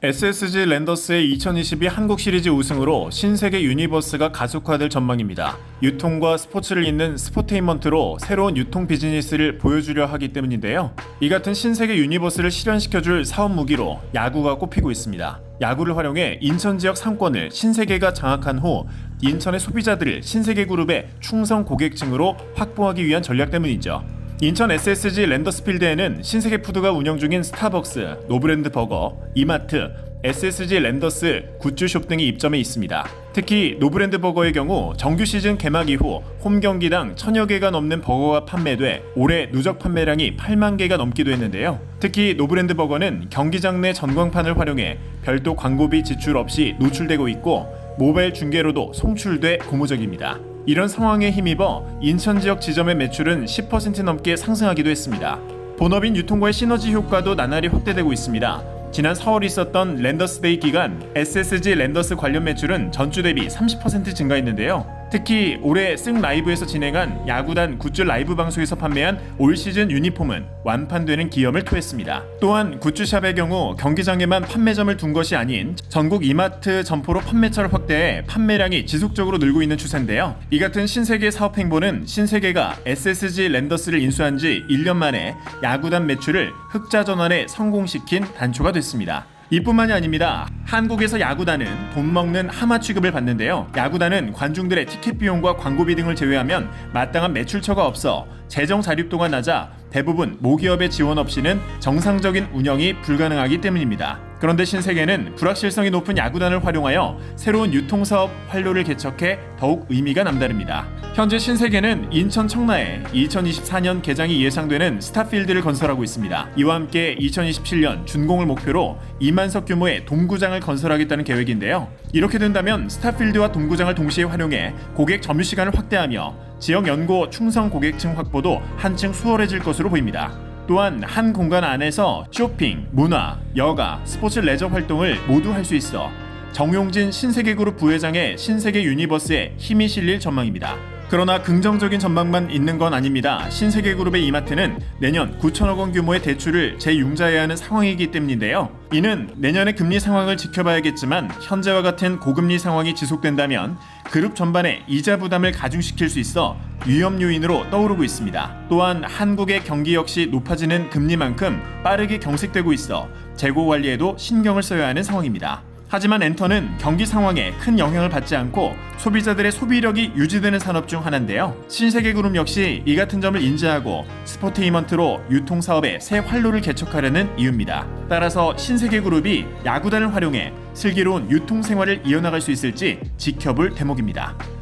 SSG 랜더스의 2022 한국 시리즈 우승으로 신세계 유니버스가 가속화될 전망입니다. 유통과 스포츠를 잇는 스포테인먼트로 새로운 유통 비즈니스를 보여주려 하기 때문인데요. 이 같은 신세계 유니버스를 실현시켜줄 사업 무기로 야구가 꼽히고 있습니다. 야구를 활용해 인천 지역 상권을 신세계가 장악한 후 인천의 소비자들을 신세계 그룹의 충성 고객층으로 확보하기 위한 전략 때문이죠. 인천 SSG 랜더스필드에는 신세계 푸드가 운영 중인 스타벅스, 노브랜드 버거, 이마트, SSG 랜더스 굿즈숍 등이 입점해 있습니다. 특히 노브랜드 버거의 경우 정규 시즌 개막 이후 홈 경기당 천여 개가 넘는 버거가 판매돼 올해 누적 판매량이 8만 개가 넘기도 했는데요. 특히 노브랜드 버거는 경기장 내 전광판을 활용해 별도 광고비 지출 없이 노출되고 있고 모바일 중계로도 송출돼 고무적입니다. 이런 상황에 힘입어 인천 지역 지점의 매출은 10% 넘게 상승하기도 했습니다. 본업인 유통과의 시너지 효과도 나날이 확대되고 있습니다. 지난 4월 있었던 랜더스데이 기간 SSG 랜더스 관련 매출은 전주 대비 30% 증가했는데요. 특히 올해 승 라이브에서 진행한 야구단 굿즈 라이브 방송에서 판매한 올 시즌 유니폼은 완판되는 기염을 토했습니다. 또한 굿즈샵의 경우 경기장에만 판매점을 둔 것이 아닌 전국 이마트 점포로 판매처를 확대해 판매량이 지속적으로 늘고 있는 추세인데요. 이 같은 신세계 사업 행보는 신세계가 SSG 랜더스를 인수한 지 1년 만에 야구단 매출을 흑자 전환에 성공시킨 단초가 됐습니다. 이뿐만이 아닙니다. 한국에서 야구단은 돈 먹는 하마 취급을 받는데요. 야구단은 관중들의 티켓 비용과 광고비 등을 제외하면 마땅한 매출처가 없어 재정 자립도가 낮아 대부분 모기업의 지원 없이는 정상적인 운영이 불가능하기 때문입니다. 그런데 신세계는 불확실성이 높은 야구단을 활용하여 새로운 유통사업 활로를 개척해 더욱 의미가 남다릅니다. 현재 신세계는 인천 청라에 2024년 개장이 예상되는 스타필드를 건설하고 있습니다. 이와 함께 2027년 준공을 목표로 2만석 규모의 동구장을 건설하겠다는 계획인데요. 이렇게 된다면 스타필드와 동구장을 동시에 활용해 고객 점유 시간을 확대하며 지역 연고 충성 고객층 확보도 한층 수월해질 것으로 보입니다. 또한 한 공간 안에서 쇼핑, 문화, 여가, 스포츠 레저 활동을 모두 할 수 있어 정용진 신세계그룹 부회장의 신세계 유니버스에 힘이 실릴 전망입니다. 그러나 긍정적인 전망만 있는 건 아닙니다. 신세계 그룹의 이마트는 내년 9천억 원 규모의 대출을 재융자해야 하는 상황이기 때문인데요. 이는 내년의 금리 상황을 지켜봐야겠지만 현재와 같은 고금리 상황이 지속된다면 그룹 전반의 이자 부담을 가중시킬 수 있어 위험 요인으로 떠오르고 있습니다. 또한 한국의 경기 역시 높아지는 금리만큼 빠르게 경색되고 있어 재고 관리에도 신경을 써야 하는 상황입니다. 하지만 엔터는 경기 상황에 큰 영향을 받지 않고 소비자들의 소비력이 유지되는 산업 중 하나인데요. 신세계그룹 역시 이 같은 점을 인지하고 스포테이먼트로 유통사업의 새 활로를 개척하려는 이유입니다. 따라서 신세계그룹이 야구단을 활용해 슬기로운 유통 생활을 이어나갈 수 있을지 지켜볼 대목입니다.